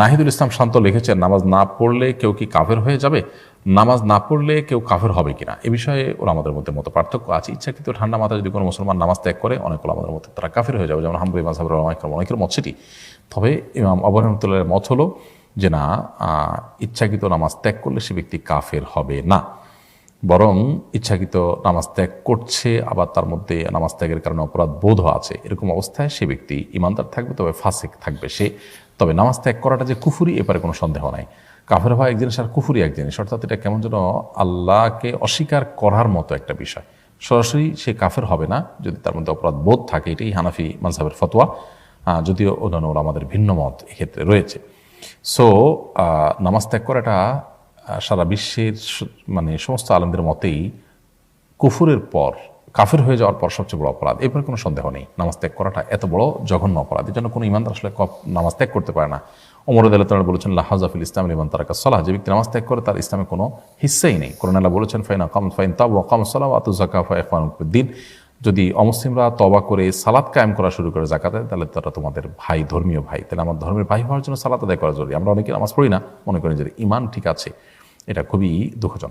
নাহিদুল ইসলাম শান্ত লিখেছেন, নামাজ না পড়লে কেউ কি কাফের হয়ে যাবে? নামাজ না পড়লে কেউ কাফের হবে কিনা? এ বিষয়ে ওরা আমাদের মধ্যে মতো পার্থক্য আছে। ইচ্ছাকৃত ঠান্ডা মাথায় যদি কোনো মুসলমান নামাজ ত্যাগ করে, অনেক আমাদের মধ্যে তারা কাফের হয়ে যাবে। যেমন হাম্বুই মাঝহাবের অনেকের অনেকের মত সেটি। তবে ইমাম অবরহমতুল্লাহের মত হলো যে না ইচ্ছাকৃত নামাজ ত্যাগ করলে সে ব্যক্তি কাফের হবে না। বরং ইচ্ছাকৃত নামাজ ত্যাগ করছে, আবার তার মধ্যে নামাজ ত্যাগের কারণে অপরাধ বোধ আছে। এরকম অবস্থায় সে ব্যক্তি ইমানদার থাকবে, তবে ফাসেক থাকবে সে। তবে নামাজ ত্যাগ করাটা যে কুফুরি এপারে কোনো সন্দেহ নাই। কাফের হওয়া এক জিনিস আর কুফুরি এক জিনিস অর্থাৎ এটা কেমন যেন আল্লাহকে অস্বীকার করার মতো একটা বিষয়। সরাসরি সে কাফের হবে না, যদি তার মধ্যে অপরাধ বোধ থাকে, এটাই হানাফি মানসাবের ফতোয়া। যদিও অন্যান্য আমাদের ভিন্ন মত এক্ষেত্রে রয়েছে। সো নামাজ ত্যাগ করাটা সারা বিশ্বের মানে সমস্ত আলমদের মতেই কুফুরের পর কাফের হয়ে যাওয়ার পর সবচেয়ে বড় অপরাধ এরপরে কোনো সন্দেহ নেই। নামাজ ত্যাগ করাটা এত বড় জঘন্য অপরাধ এই জন্য কোনো ইমানদার আসলে নামাজ ত্যাগ করতে পারে না। ওমর আদালত বলেছেন লাহাজাফিল ইসলাম ইমান তারাকা সলাহ যে ব্যক্তি নামাজ ত্যাগ করে তার ইসলামে কোনো হিস্সাই নেই। করোনাল্লাহ বলেছেন, ফাইন আকাম, ফাইন তাব ওয়াকাম সালাম আতু জাকা ফাইফান দিন যদি অমুসলিমরা তবা করে সালাদ কায়েম করা শুরু করে জাকাতে তাহলে তারা তোমাদের ভাই, ধর্মীয় ভাই। তাহলে আমার ধর্মের ভাই হওয়ার জন্য সালাত আদায় করা জরুরি। আমরা অনেকে নামাজ পড়ি না, মনে করি যে ইমান ঠিক আছে। এটা খুবই দুঃখজনক।